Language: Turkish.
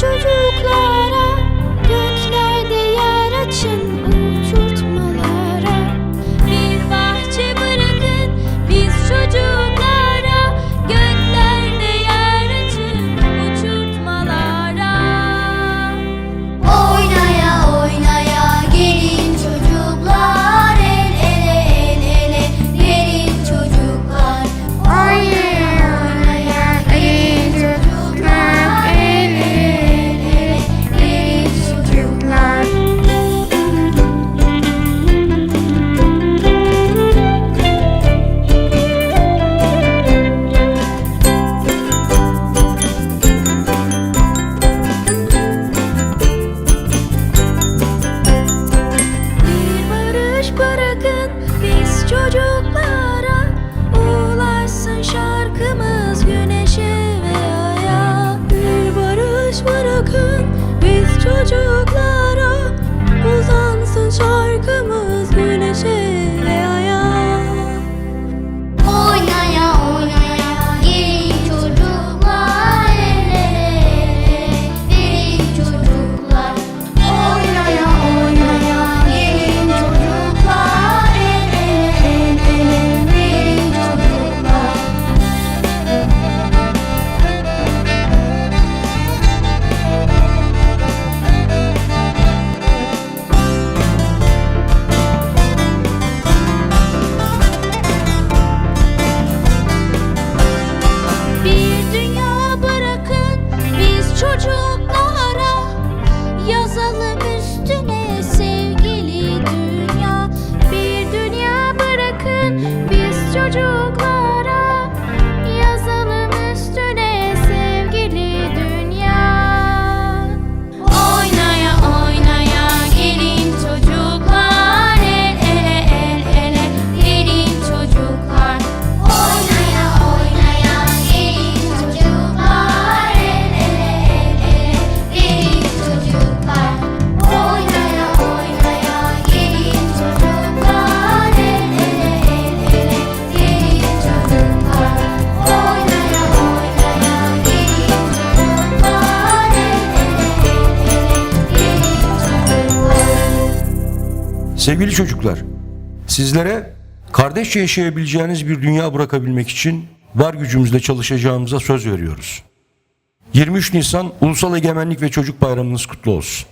çocuklara göklerde yer açın. Sevgili çocuklar, sizlere kardeşçe yaşayabileceğiniz bir dünya bırakabilmek için var gücümüzle çalışacağımıza söz veriyoruz. 23 Nisan Ulusal Egemenlik ve Çocuk Bayramınız kutlu olsun.